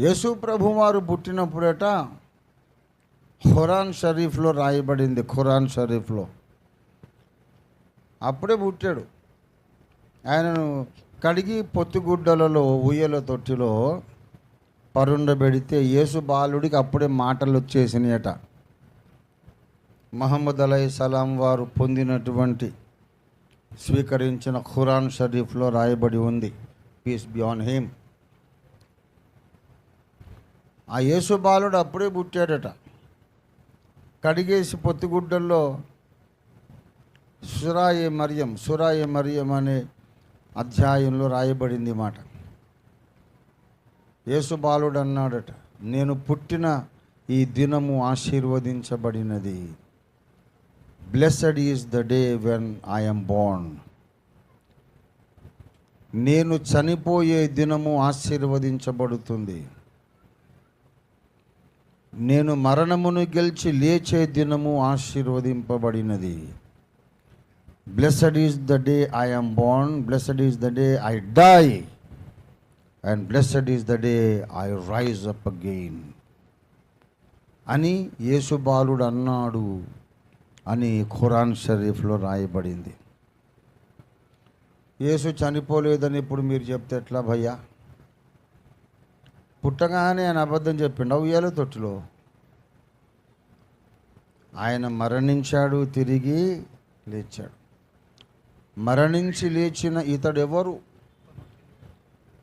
యేసు ప్రభు వారు పుట్టినప్పుడట ఖురాన్ షరీఫ్లో రాయబడింది ఖురాన్ షరీఫ్లో. అప్పుడే పుట్టాడు. ఆయనను కడిగి పొత్తిగుడ్డలలో ఉయ్యల తొట్టిలో పరుండబెడితే యేసు బాలుడికి అప్పుడే మాటలు వచ్చేసినాయట మహమ్మద్ అలై సలాం వారు పొందినటువంటి స్వీకరించిన ఖురాన్ షరీఫ్లో రాయబడి ఉంది. పీస్ బియాన్ హిమ్ ఆ యేసు బాలుడు అప్పుడే పుట్టాడట. కడిగేసి పొత్తిగుడ్డల్లో సురాయే మరియం సురాయే మరియం అనే అధ్యాయంలో రాయబడింది మాట. యేసు బాలుడు అన్నాడట నేను పుట్టిన ఈ దినము ఆశీర్వదించబడినది. Blessed is the day when I'm born. నేను చనిపోయే దినము ఆశీర్వదించబడుతుంది. నేను మరణమును గెలిచి లేచే దినము ఆశీర్వదింపబడినది. Blessed is the day I'm born blessed is the day I die and blessed is the day I rise up again అని యేసు బాలుడు అన్నాడు అని ఖురాన్ షరీఫ్లో రాయబడింది. యేసు చనిపోలేదని ఇప్పుడు మీరు చెప్తే ఎట్లా భయ్యా? పుట్టగానే ఆయన అబద్ధం చెప్పిండు. ఉయ్యాల తొట్టులో. ఆయన మరణించాడు తిరిగి లేచాడు. మరణించి లేచిన ఇతడు ఎవరు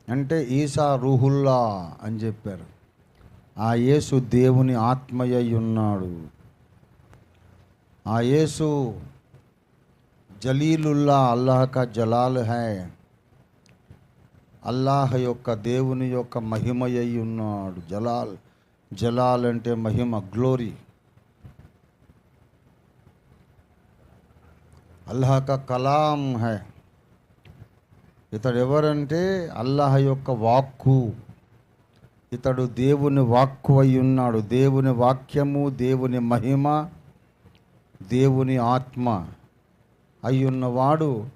అంటే ఈసా రూహుల్లా అని చెప్పారు. ఆ యేసు దేవుని ఆత్మయ్య ఉన్నాడు. ఆ యేసు జలీలుల్లా అల్లాహ్ కా జలాల్ హై. అల్లాహ్ యొక్క దేవుని యొక్క మహిమ అయి ఉన్నాడు. జలాల్ జలాల్ అంటే మహిమ గ్లోరీ అల్లాహ్ కా కలాం హై. ఇతడు ఎవరంటే అల్లాహ్ యొక్క వాక్కు. ఇతడు దేవుని వాక్కు అయి ఉన్నాడు. దేవుని వాక్యము దేవుని మహిమ దేవుని ఆత్మ అయ్యున్నవాడు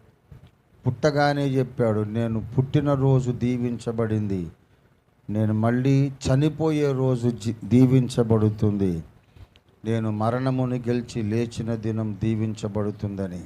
పుట్టగానే చెప్పాడు నేను పుట్టినరోజు దీవించబడింది. నేను మళ్ళీ చనిపోయే రోజు జీ- దీవించబడుతుంది. నేను మరణమును గెలిచి లేచిన దినం దీవించబడుతుందని.